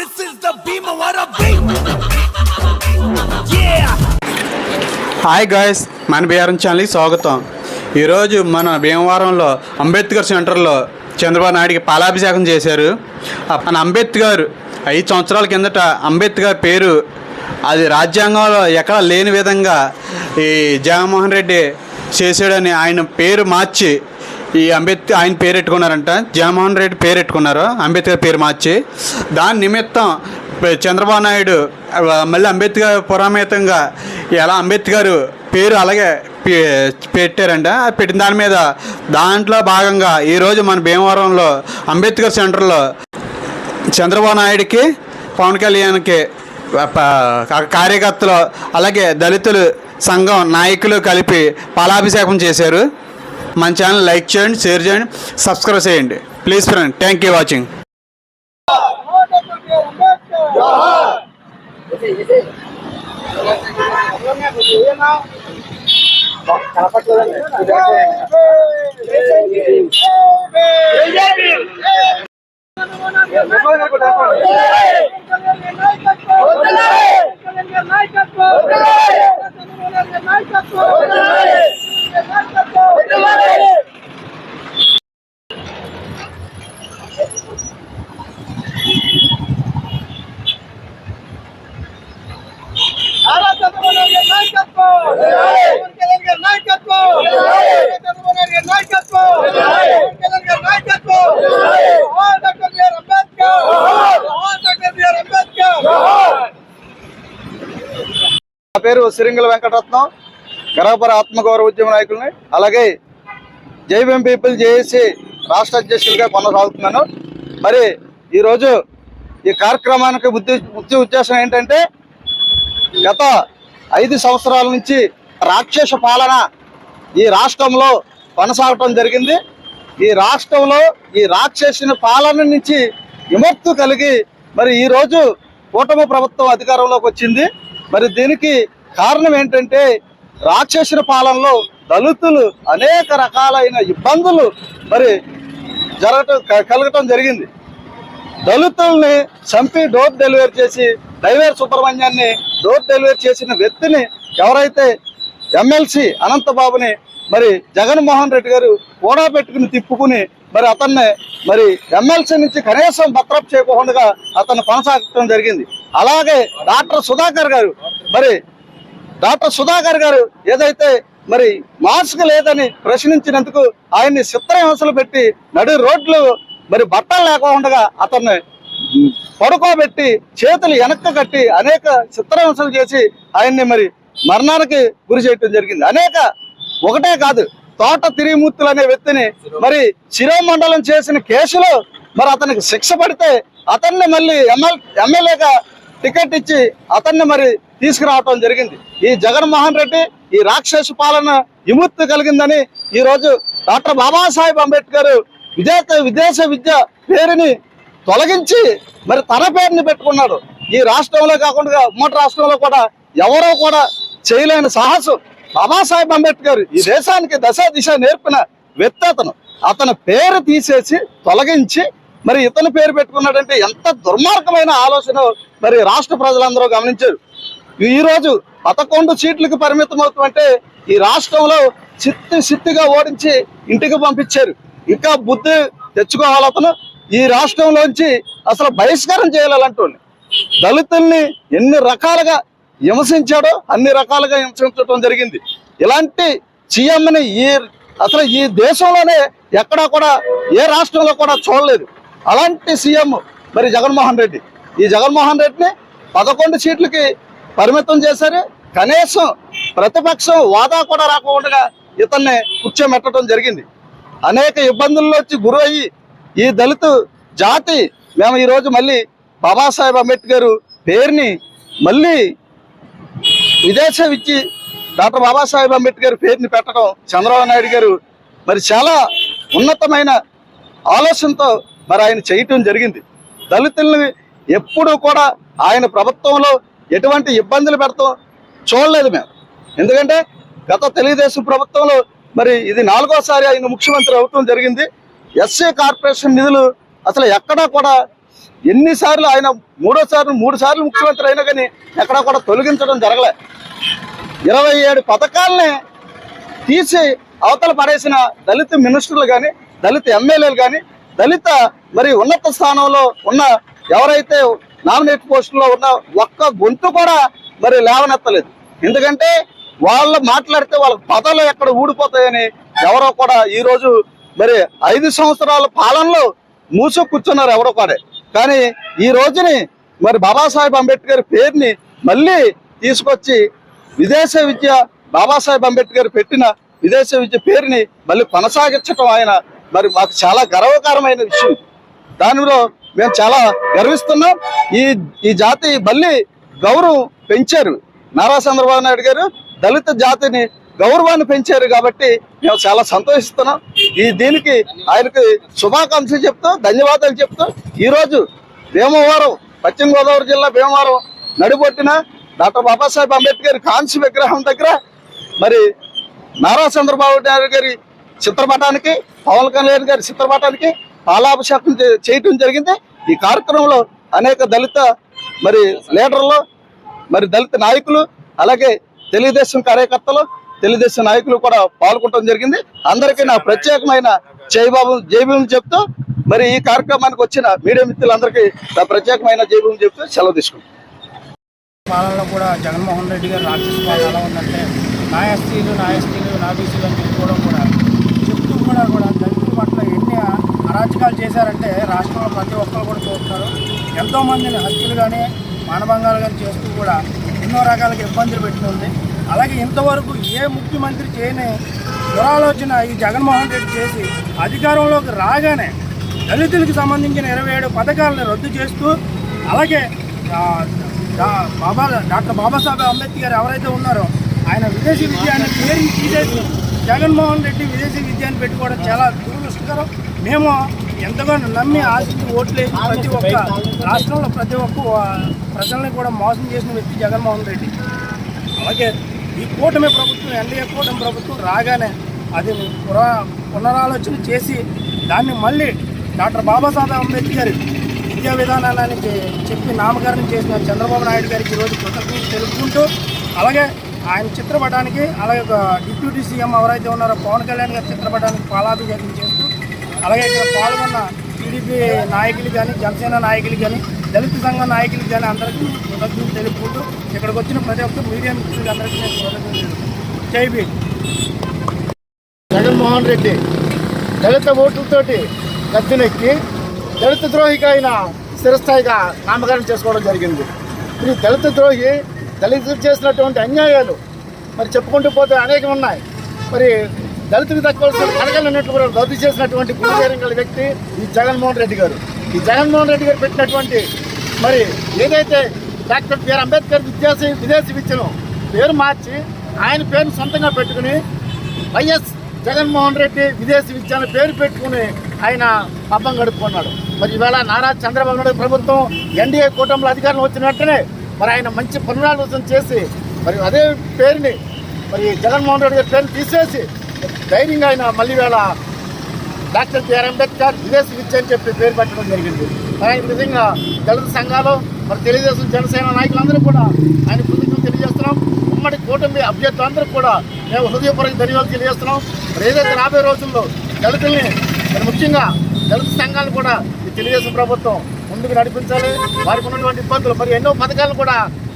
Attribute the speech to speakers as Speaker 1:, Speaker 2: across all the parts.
Speaker 1: This is the Bhimawara beat. Yeah.
Speaker 2: Hi guys మన BRM ఛానల్కి స్వాగతం ఈరోజు మన భీమవరంలో అంబేద్కర్ సెంటర్లో చంద్రబాబు నాయుడికి పాలాభిషేకం చేశారు మన అంబేద్కర్ ఐదు సంవత్సరాల కిందట అంబేద్కర్ పేరు అది రాజ్యాంగంలో ఎక్కడ లేని విధంగా ఈ జగన్మోహన్ రెడ్డి చేశాడని ఆయన పేరు మార్చి ఈ అంబేద్కర్ ఆయన పేరు పెట్టుకున్నారంట జగన్మోహన్ రెడ్డి పేరు పెట్టుకున్నారు అంబేద్కర్ పేరు మార్చి. దాని నిమిత్తం చంద్రబాబు నాయుడు మళ్ళీ అంబేద్కర్ పురామేతంగా ఎలా అంబేద్కర్ పేరు అలాగే పెట్టారంట. పెట్టిన దాని మీద దాంట్లో భాగంగా ఈరోజు మన భీమవరంలో అంబేద్కర్ సెంటర్లో చంద్రబాబు నాయుడికి పవన్ కళ్యాణ్కి కార్యకర్తలు అలాగే దళితులు సంఘం నాయకులు కలిపి పాలాభిషేకం చేశారు. మన ఛానల్ లైక్ చేయండి షేర్ చేయండి సబ్స్క్రైబ్ చేయండి. Please friend thank you watching
Speaker 3: నా పేరు సిరింగల వెంకటరత్నం. గరగపర ఆత్మగౌరవ ఉద్యమ నాయకుల్ని. అలాగే జైబీఎం పీపుల్ జేఏసీ రాష్ట్ర అధ్యక్షులుగా కొనసాగుతున్నాను. మరి ఈరోజు ఈ కార్యక్రమానికి ముద్దు ముఖ్య ఉద్దేశం ఏంటంటే గత ఐదు సంవత్సరాల నుంచి రాక్షస పాలన ఈ రాష్ట్రంలో కొనసాగటం జరిగింది. ఈ రాష్ట్రంలో ఈ రాక్షసుని పాలన నుంచి విముక్తి కలిగి మరి ఈరోజు కూటమి ప్రభుత్వం అధికారంలోకి వచ్చింది. మరి దీనికి కారణం ఏంటంటే రాక్షసుల పాలనలో దళితులు అనేక రకాలైన ఇబ్బందులు మరి జరగటం క- కలగటం జరిగింది. దళితుల్ని చంపి డోర్ డెలివరీ చేసి డైవర్ సుబ్రహ్మణ్యాన్ని డోర్ డెలివరీ చేసిన వ్యక్తిని ఎవరైతే ఎమ్మెల్సీ అనంతబాబుని మరి జగన్మోహన్ రెడ్డి గారు కూడా పెట్టుకుని తిప్పుకుని మరి అతన్ని మరి ఎమ్మెల్సీ నుంచి కనీసం భద్రప్ చేయకుండా అతను కొనసాగటం జరిగింది. అలాగే డాక్టర్ సుధాకర్ గారు మరి డాక్టర్ సుధాకర్ గారు ఏదైతే మరి మాస్క్ లేదని ప్రశ్నించినందుకు ఆయన్ని చిత్రహింసలు పెట్టి నడు రోడ్లు మరి బట్టలు లేకుండా అతన్ని పడుకోబెట్టి చేతులు వెనక్కి కట్టి అనేక చిత్రహింసలు చేసి ఆయన్ని మరి మరణానికి గురి చేయటం జరిగింది. అనేక ఒకటే కాదు తోట తిరిగిమూర్తులు అనే వ్యక్తిని మరి శిరోమండలం చేసిన కేసులో మరి అతనికి శిక్ష పడితే అతన్ని మళ్ళీ ఎమ్మెల్యేగా టికెట్ ఇచ్చి అతన్ని మరి తీసుకురావటం జరిగింది. ఈ జగన్మోహన్ రెడ్డి ఈ రాక్షస పాలన విముక్తి కలిగిందని ఈరోజు డాక్టర్ బాబాసాహెబ్ అంబేద్కర్ విదేశ విదేశ విద్య పేరుని తొలగించి మరి తన పేరుని పెట్టుకున్నాడు. ఈ రాష్ట్రంలో కాకుండా ఉమ్మడి రాష్ట్రంలో కూడా ఎవరో కూడా చేయలేని సాహసం బాబాసాహెబ్ అంబేద్కర్ ఈ దేశానికి దశ దిశ నేర్పిన వ్యక్తి అతను. అతని పేరు తీసేసి తొలగించి మరి ఇతని పేరు పెట్టుకున్నాడంటే ఎంత దుర్మార్గమైన ఆలోచన మరి రాష్ట్ర ప్రజలందరూ గమనించారు. ఈ రోజు పదకొండు సీట్లకు పరిమితం అవుతుంటే ఈ రాష్ట్రంలో చిత్తి చిత్తిగా ఓడించి ఇంటికి పంపించారు. ఇంకా బుద్ధి తెచ్చుకోవాలి అతను. ఈ రాష్ట్రంలోంచి అసలు బహిష్కారం చేయాలంటోని దళితుల్ని ఎన్ని రకాలుగా హింసించాడో అన్ని రకాలుగా హింసించడం జరిగింది. ఇలాంటి సీఎంని ఈ అసలు ఈ దేశంలోనే ఎక్కడా కూడా ఏ రాష్ట్రంలో కూడా చూడలేదు. అలాంటి సీఎం మరి జగన్మోహన్ రెడ్డి. ఈ జగన్మోహన్ రెడ్డిని పదకొండు సీట్లకి పరిమితం చేశారు. కనీసం ప్రతిపక్షం వాదా కూడా రాకుండా ఇతన్ని కూర్చోమెట్టడం జరిగింది. అనేక ఇబ్బందుల్లో వచ్చి గురయ్యి ఈ దళిత జాతి మేము ఈరోజు మళ్ళీ బాబాసాహెబ్ అంబేద్కర్ పేరుని మళ్ళీ విదేశం ఇచ్చి డాక్టర్ బాబాసాహెబ్ అంబేద్కర్ పేరుని పెట్టడం చంద్రబాబు నాయుడు గారు మరి చాలా ఉన్నతమైన ఆలోచనతో మరి ఆయన చేయటం జరిగింది. దళితుల్ని ఎప్పుడూ కూడా ఆయన ప్రభుత్వంలో ఎటువంటి ఇబ్బందులు పెడతాం చూడలేదు మేము. ఎందుకంటే గత తెలుగుదేశం ప్రభుత్వంలో మరి ఇది నాలుగోసారి ఆయన ముఖ్యమంత్రి అవటం జరిగింది. ఎస్సీ కార్పొరేషన్ నిధులు అసలు ఎక్కడా కూడా ఎన్నిసార్లు ఆయన మూడోసార్లు మూడు సార్లు ముఖ్యమంత్రి అయినా కానీ ఎక్కడా కూడా తొలగించడం జరగలే. ఇరవై ఏడు పథకాలని తీసి అవతల పడేసిన దళిత మినిస్టర్లు కానీ దళిత ఎమ్మెల్యేలు కానీ దళిత మరి ఉన్నత స్థానంలో ఉన్న ఎవరైతే నామినేట్ పోస్టులో ఉన్న ఒక్క గొంతు కూడా మరి లేవనెత్తలేదు. ఎందుకంటే వాళ్ళు మాట్లాడితే వాళ్ళ పదాలు ఎక్కడ ఊడిపోతాయని ఎవరో కూడా ఈ రోజు మరి ఐదు సంవత్సరాల పాలనలో మూసు కూర్చున్నారు ఎవరో కూడా. కానీ ఈ రోజుని మరి బాబాసాహెబ్ అంబేద్కర్ పేరుని మళ్ళీ తీసుకొచ్చి విదేశ విద్య బాబాసాహెబ్ అంబేద్కర్ పెట్టిన విదేశ విద్య పేరుని మళ్ళీ కొనసాగించడం ఆయన మరి మాకు చాలా గర్వకారమైన విషయం. దానిలో మేము చాలా గర్విస్తున్నాం. ఈ ఈ జాతి మళ్ళీ గౌరవం పెంచారు. నారా చంద్రబాబు నాయుడు గారు దళిత జాతిని గౌరవాన్ని పెంచారు కాబట్టి మేము చాలా సంతోషిస్తున్నాం. ఈ దీనికి ఆయనకి శుభాకాంక్షలు చెప్తూ ధన్యవాదాలు చెప్తూ. ఈరోజు భీమవరం పశ్చిమ గోదావరి జిల్లా భీమవరం నడిపొట్టిన డాక్టర్ బాబాసాహెబ్ అంబేద్కర్ కాంస్య విగ్రహం దగ్గర మరి నారా చంద్రబాబు నాయుడు గారి చిత్రపటానికి పవన్ కళ్యాణ్ గారి చిత్రపటానికి పాలాభిషేకం చేయటం జరిగింది. ఈ కార్యక్రమంలో అనేక దళిత మరి లీడర్లు మరి దళిత నాయకులు అలాగే తెలుగుదేశం కార్యకర్తలు తెలుగుదేశం నాయకులు కూడా పాల్గొనడం జరిగింది. అందరికీ నా ప్రత్యేకమైన జయబాబు జయభీం చెప్తూ మరి ఈ కార్యక్రమానికి వచ్చిన మీడియా మిత్రులందరికీ నా ప్రత్యేకమైన జయభీం చెప్తూ సెలవు తీసుకుంటాం
Speaker 4: పాలనలో కూడా జగన్మోహన్ రెడ్డి గారు రాక్షసు పాలన ఎలా ఉందంటే నా ఎస్టీలు నా ఎస్టీలు నా బీసీలు అని చెప్పుకోవడం కూడా కూడా కూడా దళితుల పట్ల ఎన్ని అరాచకాలు చేశారంటే రాష్ట్రంలో ప్రతి ఒక్కరు కూడా చూస్తున్నారు ఎంతోమందిని హత్యలు కానీ మానభంగాలు కానీ చేస్తూ కూడా ఎన్నో రకాలుగా ఇబ్బందులు పెట్టుకుంది అలాగే ఇంతవరకు ఏ ముఖ్యమంత్రి చేయని దురాలోచన ఈ జగన్మోహన్ రెడ్డి చేసి అధికారంలోకి రాగానే దళితులకు సంబంధించిన ఇరవై ఏడు పథకాలను రద్దు చేస్తూ అలాగే బాబా డాక్టర్ బాబాసాహెబ్ అంబేద్కర్ ఎవరైతే ఉన్నారో ఆయన విదేశీ విద్యాన్ని పేరు తీసేసి జగన్మోహన్ రెడ్డి విదేశీ విద్యాన్ని పెట్టుకోవడం చాలా దురదృష్టకరం. మేము ఎంతగానో నమ్మి ఆశించి ఓట్లేసి ప్రతి ఒక్క రాష్ట్రంలో ప్రతి ఒక్క ప్రజల్ని కూడా మోసం చేసిన వ్యక్తి జగన్మోహన్ రెడ్డి. అలాగే ఈ కూటమి ప్రభుత్వం ఎన్డీఏ కూటమి ప్రభుత్వం రాగానే అది పురా పునరాలోచన చేసి దాన్ని మళ్ళీ డాక్టర్ బాబాసాహెబ్ అంబేద్కర్ విద్యా విధానాన్ని చెప్పి నామకరణం చేసిన చంద్రబాబు నాయుడు గారికి ఈరోజు కృతజ్ఞతలు తెలుపుకుంటూ అలాగే ఆయన చిత్రపటానికి అలాగే ఒక డిప్యూటీ సీఎం ఎవరైతే ఉన్నారో పవన్ కళ్యాణ్ గారి చిత్రపటానికి పాలాభిషేకం చేస్తూ అలాగే ఇక్కడ పాల్గొన్న టీడీపీ నాయకులు కానీ జనసేన నాయకులు కానీ దళిత సంఘ నాయకులు కానీ అందరికీ కృతజ్ఞతలు తెలుపుకుంటూ ఇక్కడికి వచ్చిన ప్రతి ఒక్క మీడియా మిత్రులకి అందరికీ నేను కృతజ్ఞతలు తెలుపుకుంటున్నాను.
Speaker 5: జగన్మోహన్ రెడ్డి దళిత ఓట్లతోటి గద్దెనెక్కి దళిత ద్రోహిగా ఆయన స్థిరస్థాయిగా నామకరణం చేసుకోవడం జరిగింది ఈ దళిత ద్రోహి దళితులు చేసినటువంటి అన్యాయాలు మరి చెప్పుకుంటూ పోతే అనేకం ఉన్నాయి. మరి దళితులకు దక్కవలసిన కడగలు అన్నట్లు కూడా రద్దు చేసినటువంటి గురుదేరం గల వ్యక్తి ఈ జగన్మోహన్ రెడ్డి గారు. ఈ జగన్మోహన్ రెడ్డి గారు పెట్టినటువంటి మరి ఏదైతే డాక్టర్ బిఆర్ అంబేద్కర్ విద్యాసి విదేశీ విద్యను పేరు మార్చి ఆయన పేరును సొంతంగా పెట్టుకుని వైఎస్ జగన్మోహన్ రెడ్డి విదేశీ విద్య అనే పేరు పెట్టుకుని ఆయన పబ్బం గడుపుకున్నాడు. మరి ఈవేళ నారా చంద్రబాబు నాయుడు ప్రభుత్వం ఎన్డీఏ కూటమిలో అధికారం వచ్చిన వెంటనే మరి ఆయన మంచి పునరాలోచన చేసి మరి అదే పేరుని మరి జగన్మోహన్ రెడ్డి గారి పేరుని తీసేసి ధైర్యంగా ఆయన మళ్ళీ వేళ డాక్టర్ బిఆర్ అంబేద్కర్ విదేశీ విద్య అని చెప్పి పేరు పెట్టడం జరిగింది. మరి ఆయన విధంగా దళిత సంఘాలు మరి తెలుగుదేశం జనసేన నాయకులందరూ కూడా ఆయన కృతజ్ఞతలు తెలియజేస్తున్నాం. ఉమ్మడి కూటమి అభ్యర్థులందరూ కూడా మేము హృదయపూర్వక ధన్యవాదాలు తెలియజేస్తున్నాం. మరి ఏదైతే రాబోయే రోజుల్లో దళితుల్ని మరి ముఖ్యంగా దళిత సంఘాలు కూడా ఈ తెలుగుదేశం ప్రభుత్వం ముందుకు నడిపించాలి. వారికి ఉన్నటువంటి ఇబ్బందులు. మరి ఎన్నో పథకాలు కూడా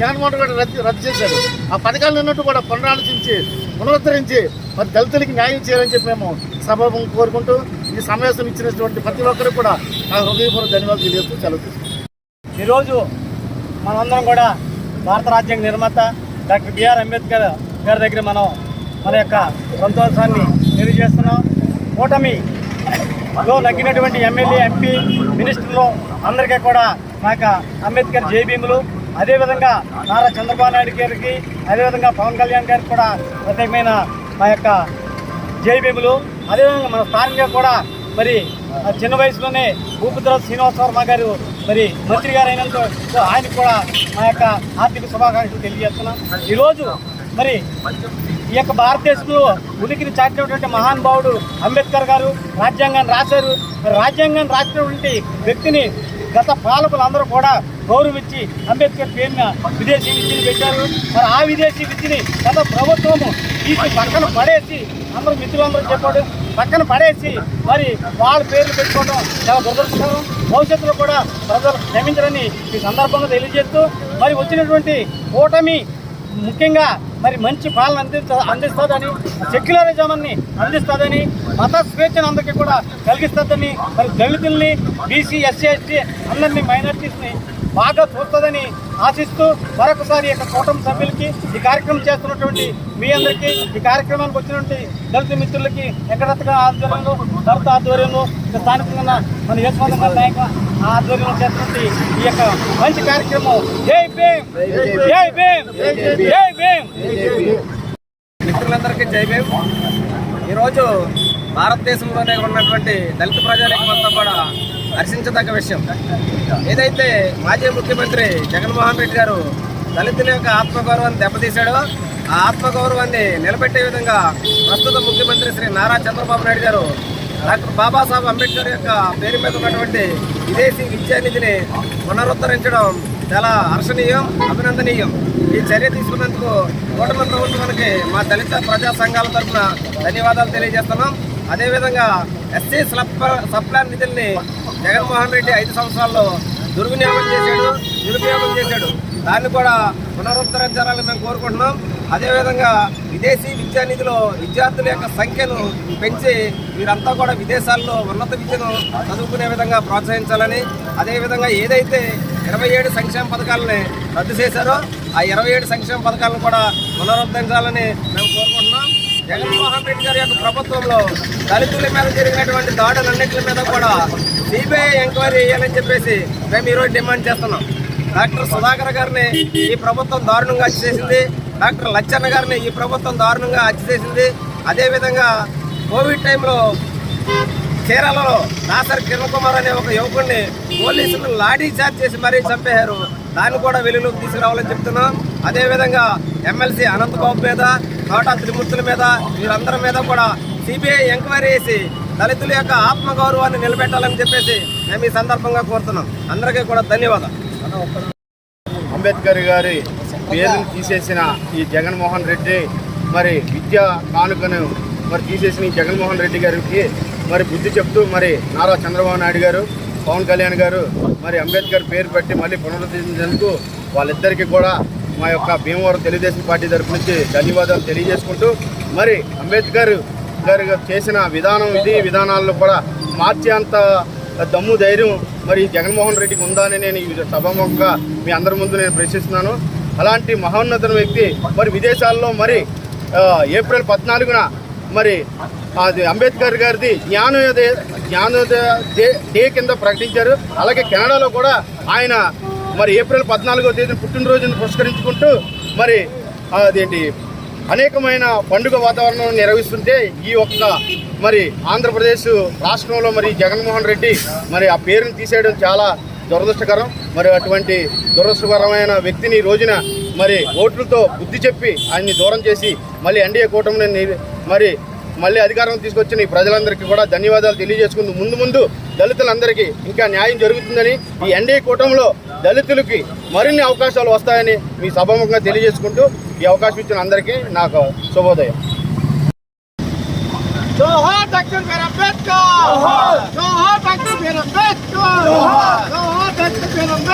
Speaker 5: జగన్మోహన్ రెడ్డి రద్దు రద్దు చేశారు ఆ పథకాలు ఉన్నట్టు కూడా పునరాలోచించి పునరుద్ధరించి మరి దళితులకి న్యాయం చేయాలని చెప్పి మేము సభాము కోరుకుంటూ ఈ సమావేశం ఇచ్చినటువంటి ప్రతి ఒక్కరికి కూడా నా హృదయపూర్వక ధన్యవాదాలు తెలియజేస్తూ సెలవు
Speaker 4: ఈరోజు మనమందరం కూడా భారత రాజ్యాంగ నిర్మాత డాక్టర్ బిఆర్ అంబేద్కర్ గారి దగ్గర మనం మన యొక్క సంతోషాన్ని తెలియజేస్తున్నాం. కూటమి లో తగ్గినటువంటి ఎమ్మెల్యే ఎంపీ మినిస్టర్లు అందరికీ కూడా మా యొక్క అంబేద్కర్ జేబీములు అదేవిధంగా నారా చంద్రబాబు నాయుడు గారికి అదేవిధంగా పవన్ కళ్యాణ్ గారికి కూడా ప్రత్యేకమైన మా యొక్క జేబీములు అదేవిధంగా మన స్థానికంగా కూడా మరి చిన్న వయసులోనే భూపతిరాజు శ్రీనివాస వర్మ గారు మరి మంత్రి గారు అయినందుకు ఆయనకు కూడా మా యొక్క ఆర్థిక శుభాకాంక్షలు తెలియజేస్తున్నాం. ఈరోజు మరి ఈ యొక్క భారతదేశంలో ఉనికిని చాటినటువంటి మహానుభావుడు అంబేద్కర్ గారు రాజ్యాంగాన్ని రాశారు. రాజ్యాంగాన్ని రాసినటువంటి వ్యక్తిని
Speaker 6: గత పాలకులందరూ కూడా గౌరవించి అంబేద్కర్ పేరున విదేశీ విద్యను పెట్టారు. మరి ఆ విదేశీ విద్యని గత ప్రభుత్వము తీసి పక్కన పడేసి అందరూ మిత్రులందరూ చెప్పాడు. పక్కన పడేసి మరి వాళ్ళ పేర్లు పెట్టుకోవడం చాలా దురదృష్టం భవిష్యత్తులో కూడా ప్రజలు క్షమించరని ఈ సందర్భంగా తెలియజేస్తూ మరి వచ్చినటువంటి కూటమి ముఖ్యంగా మరి మంచి పాలన అందించ అందిస్తుందని సెక్యులరిజాన్ని అందిస్తుందని మత స్వేచ్ఛను అందరికీ కూడా కలిగిస్తుందని మరి దళితుల్ని బీసీ ఎస్సీ ఎస్టీ అందరినీ మైనార్టీస్ని బాగా చూస్తుందని ఆశిస్తూ మరొకసారి యొక్క కూటమి సభ్యులకి ఈ కార్యక్రమం చేస్తున్నటువంటి మీ అందరికీ ఈ కార్యక్రమానికి వచ్చినటువంటి దళిత మిత్రులకి వెంకటరత్న ఆధ్వర్యంలో దళిత ఆధ్వర్యంలో ఇక్కడ స్థానికంగా మన యశ్వంత గారి నాయక ఆధ్వర్యంలో చేస్తున్నటువంటి ఈ యొక్క మంచి కార్యక్రమం. జై భీమ్! జై భీమ్! జై భీమ్!
Speaker 7: మిత్రులందరికీ జై భీమ్. ఈరోజు భారతదేశంలోనే ఉన్నటువంటి దళిత ప్రజానికమంతా కూడా హర్షించదగ్గ విషయం. ఏదైతే మాజీ ముఖ్యమంత్రి జగన్మోహన్ రెడ్డి గారు దళితుల యొక్క ఆత్మగౌరవాన్ని దెబ్బతీశాడో ఆ ఆత్మగౌరవాన్ని నిలబెట్టే విధంగా ప్రస్తుత ముఖ్యమంత్రి శ్రీ నారా చంద్రబాబు నాయుడు గారు డాక్టర్ బాబాసాహెబ్ అంబేద్కర్ యొక్క పేరు మీద ఉన్నటువంటి విదేశీ విద్యానిధిని పునరుద్ధరించడం చాలా హర్షణీయం అభినందనీయం. ఈ చర్య తీసుకున్నందుకు కూటమి ప్రభుత్వానికి మా దళిత ప్రజా సంఘాల తరఫున ధన్యవాదాలు తెలియజేస్తున్నాం. అదేవిధంగా ఎస్సీ సబ్ సబ్ప్లాన్ నిధుల్ని జగన్మోహన్ రెడ్డి ఐదు సంవత్సరాల్లో దుర్వినియోగం చేశాడు నిరుపయోగం చేశాడు. దాన్ని కూడా పునరుద్ధరించాలని మేము కోరుకుంటున్నాం. అదేవిధంగా విదేశీ విద్యానిధిలో విద్యార్థుల యొక్క సంఖ్యను పెంచి వీరంతా కూడా విదేశాల్లో ఉన్నత విద్యను చదువుకునే విధంగా ప్రోత్సహించాలని అదేవిధంగా ఏదైతే ఇరవై ఏడు సంక్షేమ పథకాలని రద్దు చేశారో ఆ ఇరవై ఏడు సంక్షేమ పథకాలను కూడా పునరుద్ధరించాలని మేము కోరుకుంటున్నాం. జగన్మోహన్ రెడ్డి గారి యొక్క ప్రభుత్వంలో దళితుల మీద జరిగినటువంటి దాడులన్నింటి మీద కూడా సిబిఐ ఎంక్వైరీ చేయాలని చెప్పేసి మేము ఈరోజు డిమాండ్ చేస్తున్నాం. డాక్టర్ సుధాకర్ గారిని ఈ ప్రభుత్వం దారుణంగా చేసింది డాక్టర్ లచ్చన్న గారిని ఈ ప్రభుత్వం దారుణంగా హత్య చేసింది. అదేవిధంగా కోవిడ్ టైంలో కేరళలో నాసర్ కిరణ్ కుమార్ అనే ఒక యువకుడిని పోలీసులు లాఠీ చార్జ్ చేసి మరీ చంపేశారు. దాన్ని కూడా వెలుగులోకి తీసుకురావాలని చెప్తున్నాం. అదేవిధంగా ఎమ్మెల్సీ అనంతబాబు మీద తోటా త్రిమూర్తుల మీద వీరందరి మీద కూడా సిబిఐ ఎంక్వైరీ చేసి దళితుల యొక్క ఆత్మగౌరవాన్ని నిలబెట్టాలని చెప్పేసి మేము ఈ సందర్భంగా కోరుతున్నాం. అందరికీ కూడా ధన్యవాదాలు.
Speaker 8: అంబేద్కర్ గారి పేరును తీసేసిన ఈ జగన్మోహన్ రెడ్డి మరి విద్యా కానుకను మరి తీసేసిన ఈ జగన్మోహన్ రెడ్డి గారికి మరి బుద్ధి చెప్తూ మరి నారా చంద్రబాబు నాయుడు గారు పవన్ కళ్యాణ్ గారు మరి అంబేద్కర్ పేరు పెట్టి మళ్ళీ పునరుద్ధరించేందుకు వాళ్ళిద్దరికీ కూడా మా యొక్క భీమవరం తెలుగుదేశం పార్టీ తరఫు నుంచి ధన్యవాదాలు తెలియజేసుకుంటూ మరి అంబేద్కర్ గారు చేసిన విధానం ఇది విధానాల్లో కూడా మార్చేంత దమ్ము ధైర్యం మరి జగన్మోహన్ రెడ్డికి ఉందా అని నేను ఈ సభాముఖంగా మీ అందరి ముందు నేను ప్రశ్నిస్తున్నాను. అలాంటి మహోన్నత వ్యక్తి మరి విదేశాల్లో మరి ఏప్రిల్ పద్నాలుగున మరి అది అంబేద్కర్ గారిది జ్ఞానోదయ జ్ఞానోదయ డే డే కింద ప్రకటించారు. అలాగే కెనడాలో కూడా ఆయన మరి ఏప్రిల్ పద్నాలుగో తేదీన పుట్టినరోజును పురస్కరించుకుంటూ మరి అదేంటి అనేకమైన పండుగ వాతావరణం నిర్వహిస్తుంటే ఈ ఒక్క మరి ఆంధ్రప్రదేశ్ రాష్ట్రంలో మరి జగన్మోహన్ రెడ్డి మరి ఆ పేరుని తీసేయడం చాలా దురదృష్టకరం మరి అటువంటి దురదృష్టకరమైన వ్యక్తిని రోజున మరి ఓట్లతో బుద్ధి చెప్పి ఆయన్ని దూరం చేసి మళ్ళీ ఎన్డీఏ కూటమిని మరి మళ్ళీ అధికారం తీసుకొచ్చిన ఈ ప్రజలందరికీ కూడా ధన్యవాదాలు తెలియజేసుకుంటూ ముందు ముందు దళితులందరికీ ఇంకా న్యాయం జరుగుతుందని ఈ ఎన్డీఏ కూటమిలో దళితులకి మరిన్ని అవకాశాలు వస్తాయని మీ సభాముఖంగా తెలియజేసుకుంటూ ఈ అవకాశం ఇచ్చిన అందరికీ నాకు శుభోదయం.
Speaker 6: so Go home, back to Go home, back to